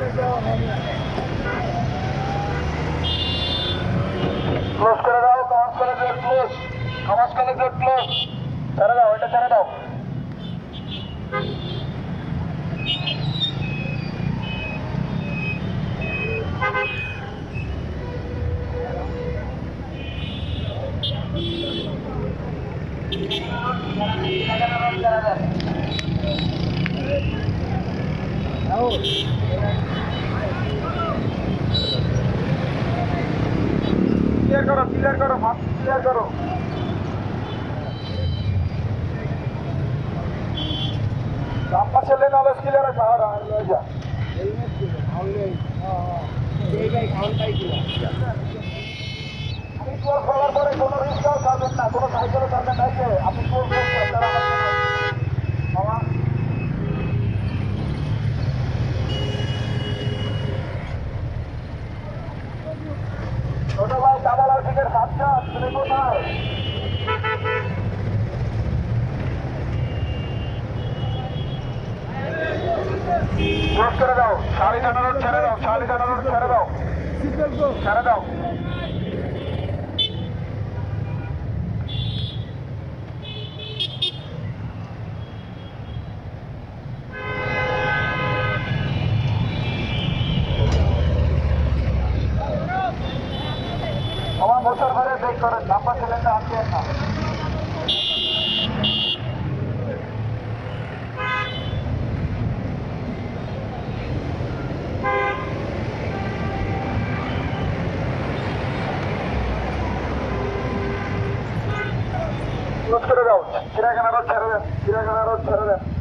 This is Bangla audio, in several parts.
ক্লোজ করে দাও কমাস করে গেট ক্লোজ কমাস করে গেট ক্লোজ ছেড়ে দাও এটা ছেড়ে দাও ক্লিয়ার করো ক্লিয়ার করো ক্লিয়ার করো। রাম্পা ছেলে নলেজ ক্লিয়ার আছে আর লয়ে যা। আপনি ছোট ভাই কামালার দিকের সাতটা তুমি কোথায়? ক্লোজ করে দাও সাড়ে জানা রোড ছেড়ে দাও সাড়ে জানা রোড ছেড়ে দাও। ছেড়ে দাও। মোটর ঘরে চেক করেন নাম্বার সিলিন্ডার আনছেন না ক্লোজ করে দাও চিড়াখানা রোড ছেড়ে দেন চিড়াখানা রোড ছেড়ে দেন ছেড়ে দাও রিক্সাটা ছেড়ে দাও রিক্সা ছেড়ে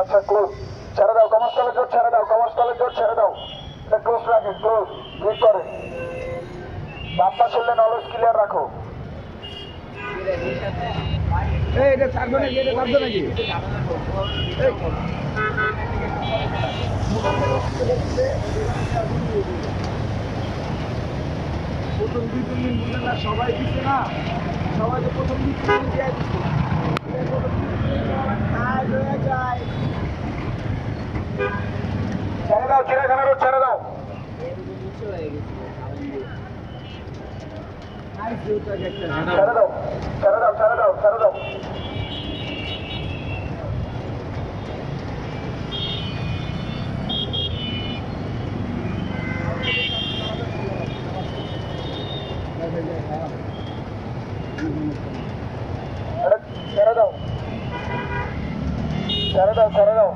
আচ্ছা ক্লোজ ছেড়ে দাও কমার্স কলেজ ছেড়ে দাও কমার্স কলেজ ছেড়ে দাও। এটা ক্লোজ রাখে ক্লোজ করে। বাপ্পা ছেলে নলেজ ক্লিয়ার রাখো। প্রথম দুই ছেড়ে দাও চিড়াখানা রোড ছেড়ে দাও ছেড়ে দাও ছেড়ে দাও ছেড়ে দাও। ছেড়ে দাও ছেড়ে- ছেড়ে দাও ছেড়ে দাও ছেড়ে দাও